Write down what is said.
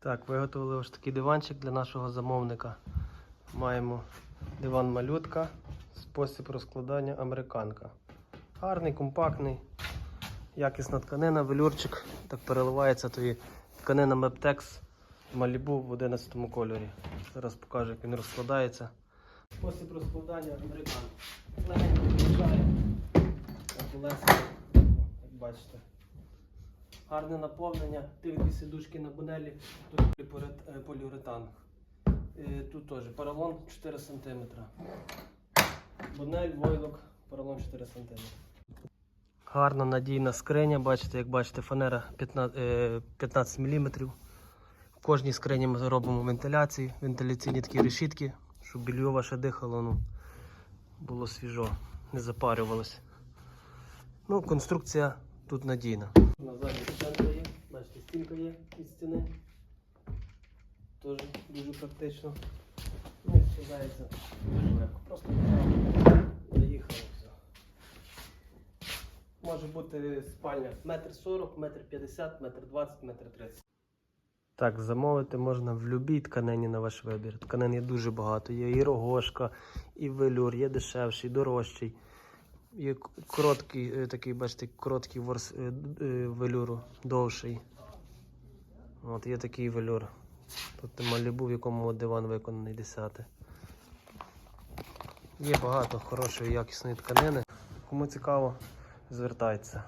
Так, виготовили ось такий диванчик для нашого замовника. Маємо диван малютка, спосіб розкладання американка. Гарний, компактний, якісна тканина, велюрчик. Так переливається то тканина Meptex Malibu в 11 кольорі. Зараз покажу, як він розкладається. Спосіб розкладання американка. Легенько колеса, як бачите. Гарне наповнення. Тих дві сидушки на бунелі, тут е, поліуретан. Е, Тут теж поролон 4 см. Бунель, войлок, поролон 4 см. Гарна надійна скриня, бачите, як бачите, фанера 15, е, 15 мм. В кожній скрині ми робимо вентиляції, вентиляційні такі решітки, щоб більйо ваше дихало, ну, було свіжо, не запарювалося. Ну, конструкція тут надійна. На задній стенка є, бачите, стінка є від стіни. Теж дуже практично. Ну і складається дуже легко. Просто заїхали все. Може бути спальня метр сорок, метр п'ятдесят, метр двадцять, метр тридцять. Так, замовити можна в будь-якій тканині на ваш вибір. Тканин є дуже багато. Є і рогошка, і велюр, є дешевший, дорожчий. Є короткий, е, такий, бачите, короткий ворс е, е, велюру, довший. От є такий велюр. Тут малібу, в якому диван виконаний 10. Є багато хорошої якісної тканини. Кому цікаво, звертайтеся.